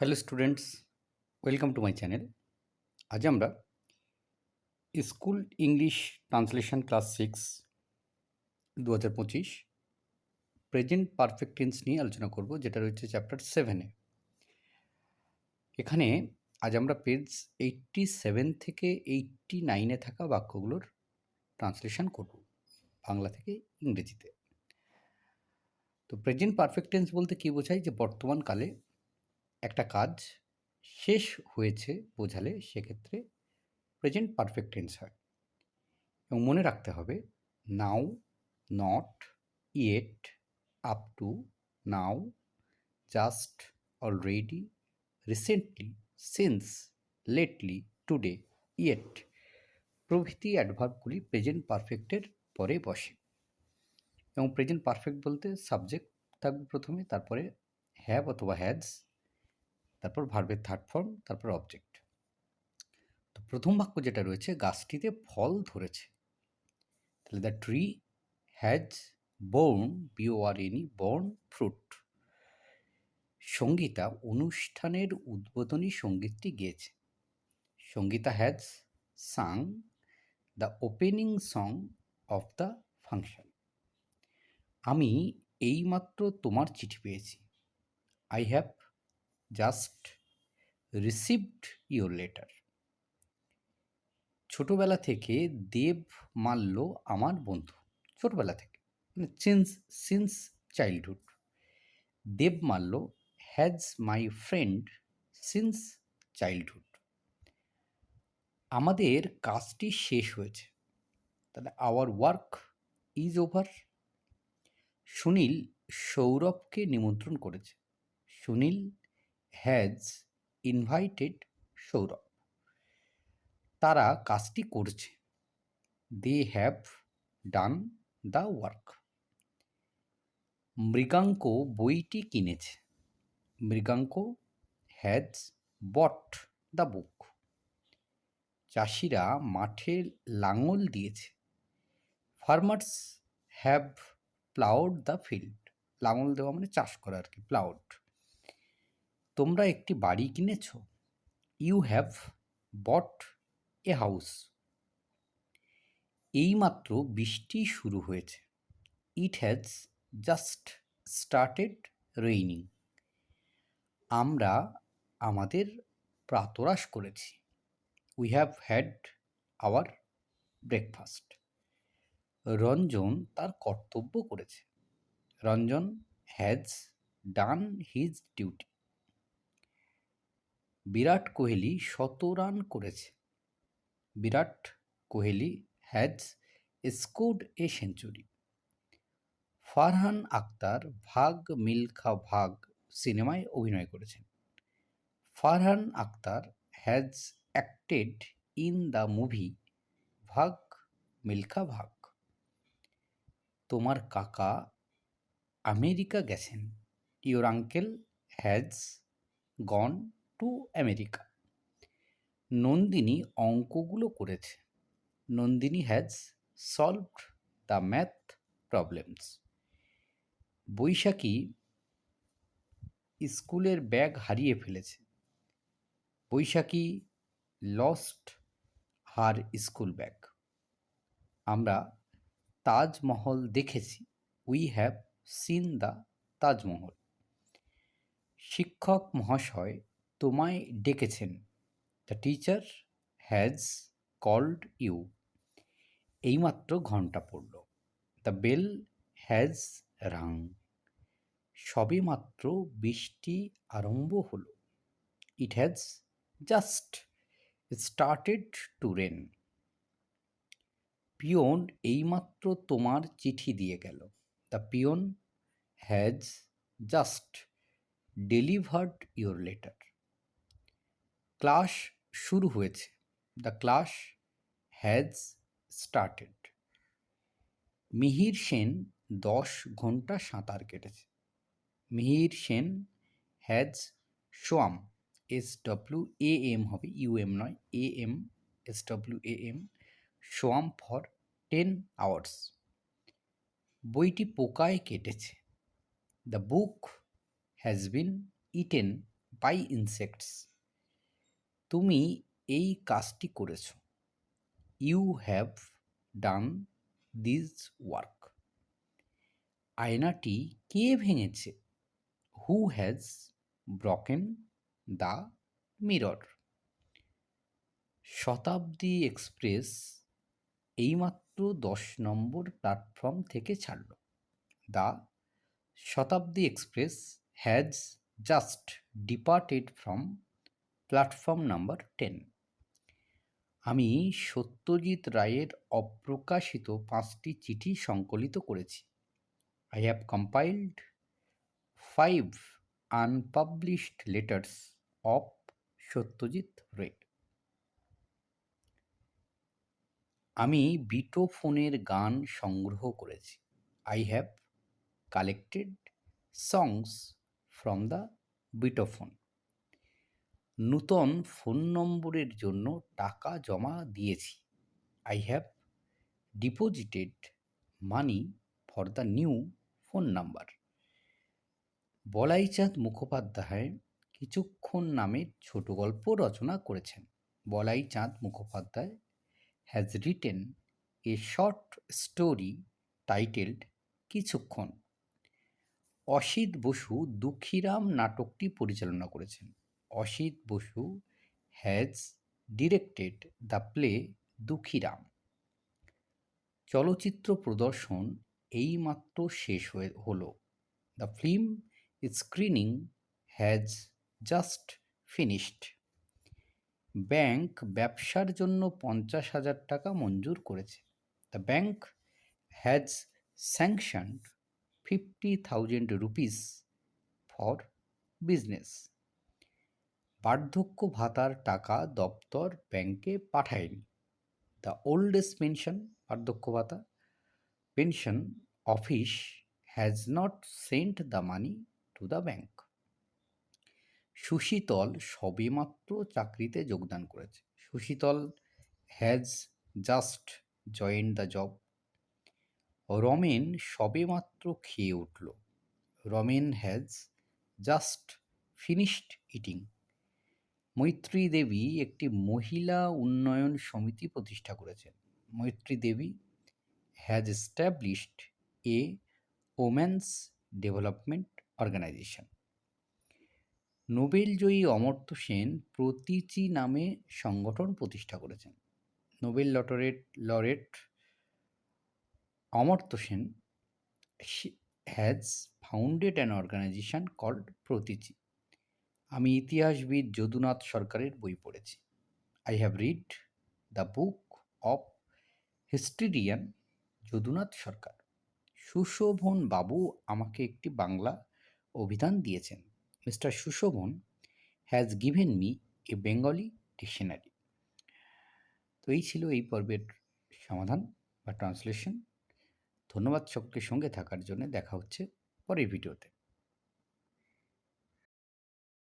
Hello students welcome to my channel আজ আমরা school English translation class six দু হাজার পঁচিশ প্রেজেন্ট পারফেক্ট টেন্স নিয়ে আলোচনা করব, যেটা রয়েছে চ্যাপ্টার সেভেনে এখানে আজ আমরা পেজ এইটটি সেভেন থেকে এইটটি নাইনে থাকা বাক্যগুলোর ট্রান্সলেশন করব, বাংলা থেকে ইংরেজিতে। তো প্রেজেন্ট পারফেক্ট টেন্স বলতে কী বোঝায়? যে বর্তমানকালে একটা কাজ শেষ হয়েছে বোঝালে সেক্ষেত্রে প্রেজেন্ট পারফেক্ট টেন্স হয় এবং মনে রাখতে হবে now not yet up to now just already recently since lately today yet প্রভৃতি অ্যাডভার্বগুলি প্রেজেন্ট পারফেক্টের পরে বসে। এবং প্রেজেন্ট পারফেক্ট বলতে সাবজেক্ট থাকবে প্রথমে, তারপরে হ্যাভ অথবা হ্যাজ তারপর ভার্বের থার্ড ফর্ম তারপর অবজেক্ট তো প্রথম বাক্য যেটা রয়েছে, গাছটিতে ফল ধরেছে। তাহলে the tree has borne B O R N E borne fruit Sangeeta অনুষ্ঠানের উদ্বোধনী সঙ্গীতটি গেয়েছে। Sangeeta has sung the opening song of the function আমি এইমাত্র তোমার চিঠি পেয়েছি। I have just received your letter ছোটোবেলা থেকে দেব মাল্য আমার বন্ধু। ছোটোবেলা থেকে মানে since since childhood Debmalya has my friend since childhood আমাদের কাজটি শেষ হয়েছে। তাহলে our work is over Sunil সৌরভকে নিমন্ত্রণ করেছে। সুনীল হ্যাজ ইনভাইটেড সৌরভ তারা কাজটি করছে। They have done the work Mriganka বইটি কিনেছে। Mriganka has bought the book চাষিরা মাঠে লাঙল দিয়েছে। Farmers have ploughed the field লাঙল দেওয়া মানে চাষ করা আর কি প্লাউড তোমরা একটি বাড়ি কিনেছ। You have bought a house. এইমাত্র বৃষ্টি শুরু হয়েছে। It has just started raining. আমরা আমাদের প্রাতরাশ করেছি। We have had our breakfast. Ranjan তার কর্তব্য করেছে। Ranjan has done his duty. Virat Kohli শত রান করেছে। Virat Kohli has scored a century Farhan Akhtar Bhaag Milkha Bhaag সিনেমায় অভিনয় করেছেন। Farhan Akhtar has acted in the movie Bhaag Milkha Bhaag. তোমার কাকা আমেরিকা গেছেন। Your uncle has gone to America. Nandini অঙ্কগুলো করেছে। Nandini has solved the math problems Baishakhi স্কুলের bag হারিয়ে ফেলেছে। Baishakhi lost her school bag আমরা তাজমহল দেখেছি। We have seen the Taj Mahal. শিক্ষক মহাশয় তোমায় ডেকেছেন। The teacher has called you এইমাত্র ঘণ্টা পড়ল। দ্য বেল হ্যাজ রাং সবে মাত্র বৃষ্টি আরম্ভ হলো। It has just started to rain peon এইমাত্র তোমার চিঠি দিয়ে গেল। The peon has just delivered your letter class শুরু হয়েছে। The class has started. Mihir Sen দশ ঘণ্টা সাঁতার কেটেছে। Mihir Sen has swam, S W A M হবে ইউএম নয়, A M, S W A M, swam for ten hours. বইটি পোকায় কেটেছে। The book has been eaten by insects. তুমি এই কাজটি করেছ। You have done this work আয়নাটি কে ভেঙেছে? Who has broken the mirror Shatabdi Express এইমাত্র দশ নম্বর প্ল্যাটফর্ম থেকে ছাড়ল। The Shatabdi Express has just departed from platform number ten. আমি সত্যজিৎ রায়ের অপ্রকাশিত পাঁচটি চিঠি সংকলিত করেছি। I have compiled five unpublished letters of Satyajit Ray আমি বিটোফোনের গান সংগ্রহ করেছি। I have collected songs from the Beethoven নূতন ফোন নম্বরের জন্য টাকা জমা দিয়েছি। I have deposited money for the new phone number Balaichand Mukhopadhyay Kichhukkhan নামের ছোট গল্প রচনা করেছেন। Balaichand Mukhopadhyay has written a short story titled Kichhukkhan Asit Basu Dukhiram নাটকটি পরিচালনা করেছেন। Asit Basu has directed the play Dukhiram চলচ্চিত্র প্রদর্শন এইমাত্র শেষ হয়ে হলো। The film screening has just finished bank ব্যবসার জন্য পঞ্চাশ হাজার টাকা মঞ্জুর করেছে। The bank has sanctioned fifty thousand rupees for business বার্ধক্য ভাতার টাকা দপ্তর ব্যাংকে পাঠায়নি। দ্য ওল্ডেস্ট পেনশন বার্ধক্য ভাতা pension office has not sent the money to the bank Sushital সবেমাত্র চাকরিতে যোগদান করেছে। Sushital has just joined the job Ramen সবেমাত্র খেয়ে উঠল। Ramen has just finished eating Maitreyi Devi একটি মহিলা উন্নয়ন সমিতি প্রতিষ্ঠা করেছেন। Maitreyi Devi has established a women's development organisation নোবেলজয়ী Amartya Sen Pratichi নামে সংগঠন প্রতিষ্ঠা করেছেন। Nobel laureate laureate Amartya Sen has founded an organisation called Pratichi. আমি ইতিহাসবিদ যদুনাথ সরকারের বই পড়েছি। I have read the book of historian Jadunath Sarkar. Sushobhan babu আমাকে একটি বাংলা অভিধান দিয়েছেন। Mister Sushobhan has given me a Bengali dictionary তো এই ছিল এই পর্বের সমাধান বা ট্রান্সলেশন ধন্যবাদ সকলের সঙ্গে থাকার জন্য। দেখা হচ্ছে পরের ভিডিওতে।